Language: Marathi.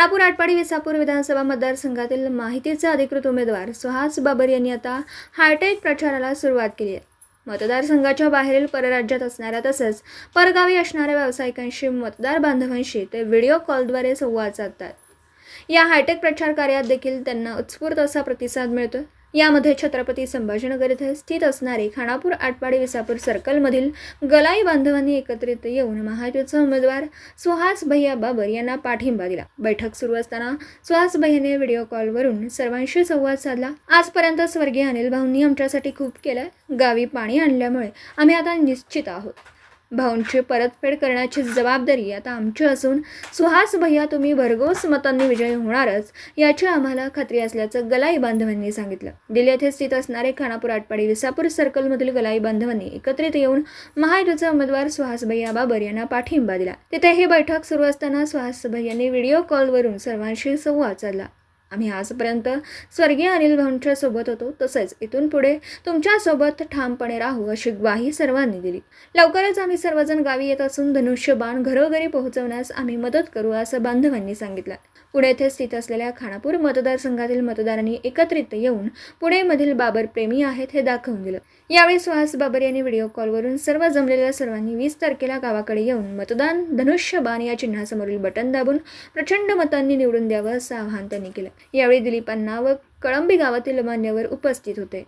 आटपाडी विसापूर विधानसभा मतदारसंघातील माहितीचे अधिकृत उमेदवार सुहास बाबर यांनी आता हायटेक प्रचाराला सुरुवात केली आहे. मतदारसंघाच्या बाहेरील परराज्यात असणाऱ्या तसंच परगावी असणाऱ्या व्यावसायिकांशी मतदार बांधवांशी ते व्हिडिओ कॉलद्वारे संवाद साधतात. या हायटेक प्रचार कार्यात देखील त्यांना उत्स्फूर्त असा प्रतिसाद मिळतो यामध्ये छत्रपती संभाजीनगर येथे स्थित असणारे खानापूर आटपाडी विसापूर सर्कलमधील गलाई बांधवांनी एकत्रित येऊन महायुतीचे उमेदवार सुहास भैया बाबर यांना पाठिंबा दिला. बैठक सुरू असताना सुहास भैयाने व्हिडिओ कॉलवरून सर्वांशी संवाद साधला. आजपर्यंत स्वर्गीय अनिल भाऊंनी आमच्यासाठी खूप केलं. गावी पाणी आणल्यामुळे आम्ही आता निश्चित आहोत. भाऊंची परतफेड करण्याची जबाबदारी आता आमची असून सुहास भैया तुम्ही भरघोस मतांनी विजयी होणारच याची आम्हाला खात्री असल्याचं गलाई बांधवांनी सांगितलं. दिल्ली येथे स्थित असणारे खानापूर आटपाडी विसापूर सर्कलमधील गलाई बांधवांनी एकत्रित येऊन महायुतीचे उमेदवार सुहास भैया बाबर यांना पाठिंबा दिला. तिथे ही बैठक सुरू असताना सुहास भैयांनी व्हिडिओ कॉलवरून सर्वांशी संवाद साधला. आम्ही आजपर्यंत स्वर्गीय अनिल भाऊंच्या सोबत होतो. तसेच इथून पुढे तुमच्यासोबत ठामपणे राहू अशी ग्वाही सर्वांनी दिली. लवकरच आम्ही सर्वजण गावी येत असून धनुष्यबाण घरोघरी पोहोचवण्यास आम्ही मदत करू असं बांधवांनी सांगितलं. पुणे येथे स्थित असलेल्या खानापूर मतदारसंघातील मतदारांनी एकत्रित येऊन पुणेमधील बाबर प्रेमी आहेत हे दाखवून दिलं. यावेळी सुहास बाबर यांनी व्हिडिओ कॉलवरून सर्व जमलेल्या सर्वांनी वीस तारखेला गावाकडे येऊन मतदान धनुष्यबाण या चिन्हासमोरील बटन दाबून प्रचंड मतांनी निवडून द्यावं असं आवाहन त्यांनी केलं. यावेळी दिलीपांना व कळंबी गावातील मान्यवर उपस्थित होते.